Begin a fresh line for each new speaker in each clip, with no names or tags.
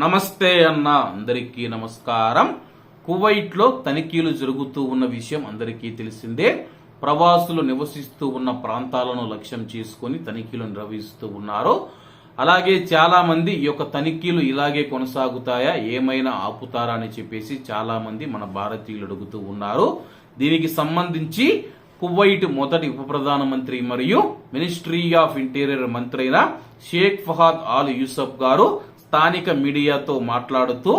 నమస్తే అన్న అందరికీ నమస్కారం. కువైట్లో తనిఖీలు జరుగుతూ ఉన్న విషయం అందరికీ తెలిసిందే. ప్రవాసులు నివసిస్తూ ఉన్న ప్రాంతాలను లక్ష్యం చేసుకొని తనిఖీలు నిర్వహిస్తూ ఉన్నారు. అలాగే చాలా మంది ఈ యొక్క తనిఖీలు ఇలాగే కొనసాగుతాయా ఏమైనా ఆపుతారా అని చెప్పేసి చాలా మంది మన భారతీయులు అడుగుతూ ఉన్నారు. దీనికి సంబంధించి కువైట్ మొదటి ఉప ప్రధానమంత్రి మరియు మినిస్ట్రీ ఆఫ్ ఇంటీరియర్ మంత్రి అయిన షేక్ ఫహాద్ ఆల్ యూసఫ్ గారు స్థానిక మీడియాతో మాట్లాడుతూ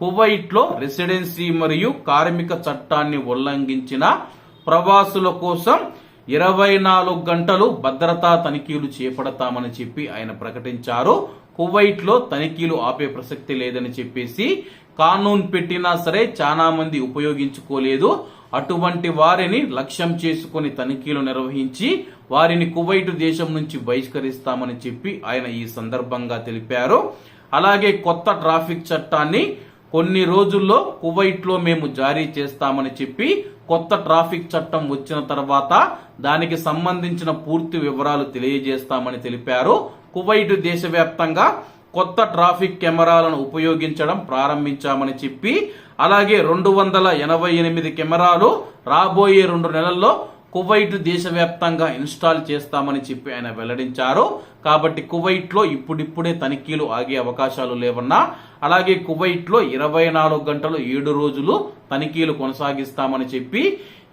కువైట్లో రెసిడెన్సీ మరియు కార్మిక చట్టాన్ని ఉల్లంఘించిన ప్రవాసుల కోసం ఇరవై నాలుగు గంటలు భద్రతా తనిఖీలు చేపడతామని చెప్పి ఆయన ప్రకటించారు. కువైట్లో తనిఖీలు ఆపే ప్రసక్తి లేదని చెప్పేసి కానూన్ పెట్టినా సరే చాలా మంది ఉపయోగించుకోలేదు. అటువంటి వారిని లక్ష్యం చేసుకొని తనిఖీలు నిర్వహించి వారిని కువైట్ దేశం నుంచి బహిష్కరిస్తామని చెప్పి ఆయన ఈ సందర్భంగా తెలిపారు. అలాగే కొత్త ట్రాఫిక్ చట్టాన్ని కొన్ని రోజుల్లో కువైట్లో మేము జారీ చేస్తామని చెప్పి కొత్త ట్రాఫిక్ చట్టం వచ్చిన తర్వాత దానికి సంబంధించిన పూర్తి వివరాలు తెలియజేస్తామని తెలిపారు. కువైట్ దేశవ్యాప్తంగా కొత్త ట్రాఫిక్ కెమెరాలను ఉపయోగించడం ప్రారంభించామని చెప్పి అలాగే రెండు వందల ఎనభై ఎనిమిది కెమెరాలు రాబోయే రెండు నెలల్లో కువైట్ దేశవ్యాప్తంగా ఇన్స్టాల్ చేస్తామని చెప్పి ఆయన వెల్లడించారు. కాబట్టి కువైట్లో ఇప్పుడిప్పుడే తనిఖీలు ఆగే అవకాశాలు లేవన్నా అలాగే కువైట్లో ఇరవై నాలుగు గంటలు ఏడు రోజులు తనిఖీలు కొనసాగిస్తామని చెప్పి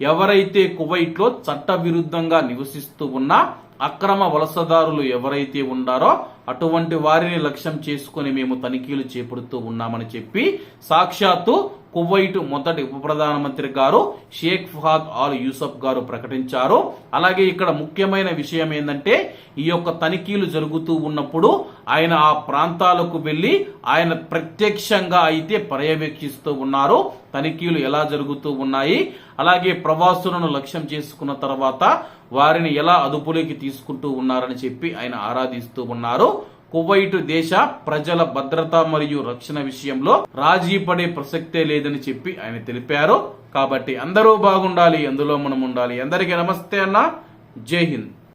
ఎవరైతే కువైట్లో చట్టవిరుద్ధంగా నివసిస్తూ ఉన్నా అక్రమ వలసదారులు ఎవరైతే ఉండారో అటువంటి వారిని లక్ష్యం చేసుకుని మేము తనిఖీలు చేపడుతూ ఉన్నామని చెప్పి సాక్షాత్తు కువైట్ మొదటి ఉప ప్రధానమంత్రి గారు షేక్ ఫహాద్ ఆల్ యూసఫ్ గారు ప్రకటించారు. అలాగే ఇక్కడ ముఖ్యమైన విషయం ఏంటంటే ఈ యొక్క తనిఖీలు జరుగుతూ ఉన్నప్పుడు ఆయన ఆ ప్రాంతాలకు వెళ్ళి ఆయన ప్రత్యక్షంగా అయితే పర్యవేక్షిస్తూ ఉన్నారు. తనిఖీలు ఎలా జరుగుతూ ఉన్నాయి అలాగే ప్రవాసులను లక్ష్యం చేసుకున్న తర్వాత వారిని ఎలా అదుపులోకి తీసుకుంటూ ఉన్నారని చెప్పి ఆయన ఆరాధిస్తూ ఉన్నారు. కువైట్ దేశ ప్రజల భద్రత మరియు రక్షణ విషయంలో రాజీ పడే ప్రసక్తే లేదని చెప్పి ఆయన తెలిపారు. కాబట్టి అందరూ బాగుండాలి అందులో మనం ఉండాలి. అందరికీ నమస్తే అన్న. జై హింద్.